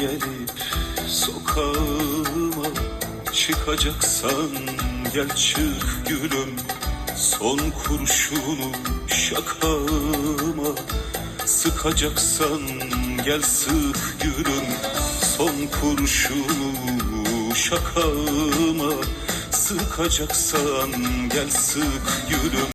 gelip sokağıma çıkacaksan gel çık gülüm. Son kurşunu şakağıma sıkacaksan gel sık gülüm. Son kurşunu şakağıma sıkacaksan gel sık gülüm.